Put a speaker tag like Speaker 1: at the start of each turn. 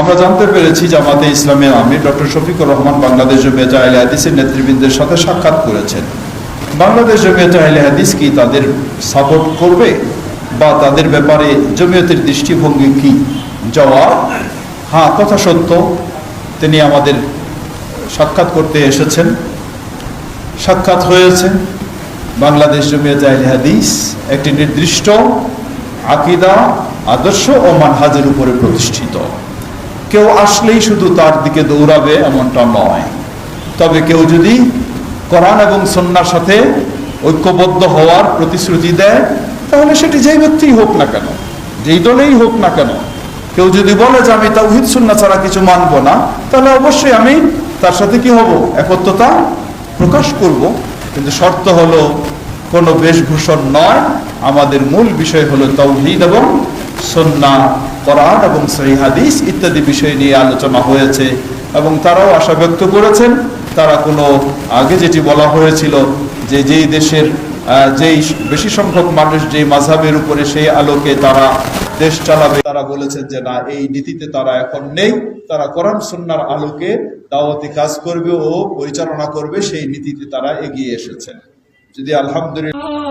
Speaker 1: আমরা জানতে পেরেছি জামাতে ইসলামের আমির ডক্টর শফিকুর রহমান বাংলাদেশ আহলে হাদিসের নেতৃবৃন্দের সাথে সাক্ষাৎ করেছেন। বাংলাদেশ আহলে হাদিস কি তাদের সাপোর্ট করবে বা তাদের ব্যাপারে জমিয়তের দৃষ্টিভঙ্গি কি? জবাব হ্যাঁ কথা সত্য। তিনি আমাদের সাক্ষাৎ করতে এসেছেন। সাক্ষাৎ হয়েছে। বাংলাদেশ জমিয়ত আহলে হাদিস একটি নির্দিষ্ট আকিদা, আদর্শ ও মানহাজের উপরে প্রতিষ্ঠিত। কেউ আসলেই শুধু তার দিকে দৌড়াবে এমনটা নয়। তবে কেউ যদি কোরআন এবং সন্ন্যার সাথে ঐক্যবদ্ধ হওয়ার প্রতিশ্রুতি দেয়, তাহলে সেটি যেই ব্যক্তিই হোক না কেন, যেই দলেই হোক না কেন, কেউ যদি বলে যে আমি তাওহিদ সুন্না ছাড়া কিছু মানবো না, তাহলে অবশ্যই আমি তার সাথে কি হব? একত্রতা প্রকাশ করব। কিন্তু শর্ত হলো, কোনো বেশভূষণ নয়। আমাদের মূল বিষয় হলো তৌহিদ এবং সন্না কোরআন এবং সহি হাদিস ইত্যাদি বিষয় নিয়ে আলোচনা হয়েছে এবং তারাও আশা ব্যক্ত করেছেন, তারা কোনো আগে যেটি বলা হয়েছিল যে যেই দেশের যেই বেশি সংখ্যক মানুষ যেই মাঝাবের উপরে সেই আলোকে তারা দেশ চালাবে, তারা বলেছেন যে না, এই নীতিতে তারা এখন নেই। তারা কোরআন সন্ন্যার আলোকে দাওয়াতি কাজ করবে ও পরিচালনা করবে, সেই নীতিতে তারা এগিয়ে এসেছেন। যদি আলহামদুলিল্লাহ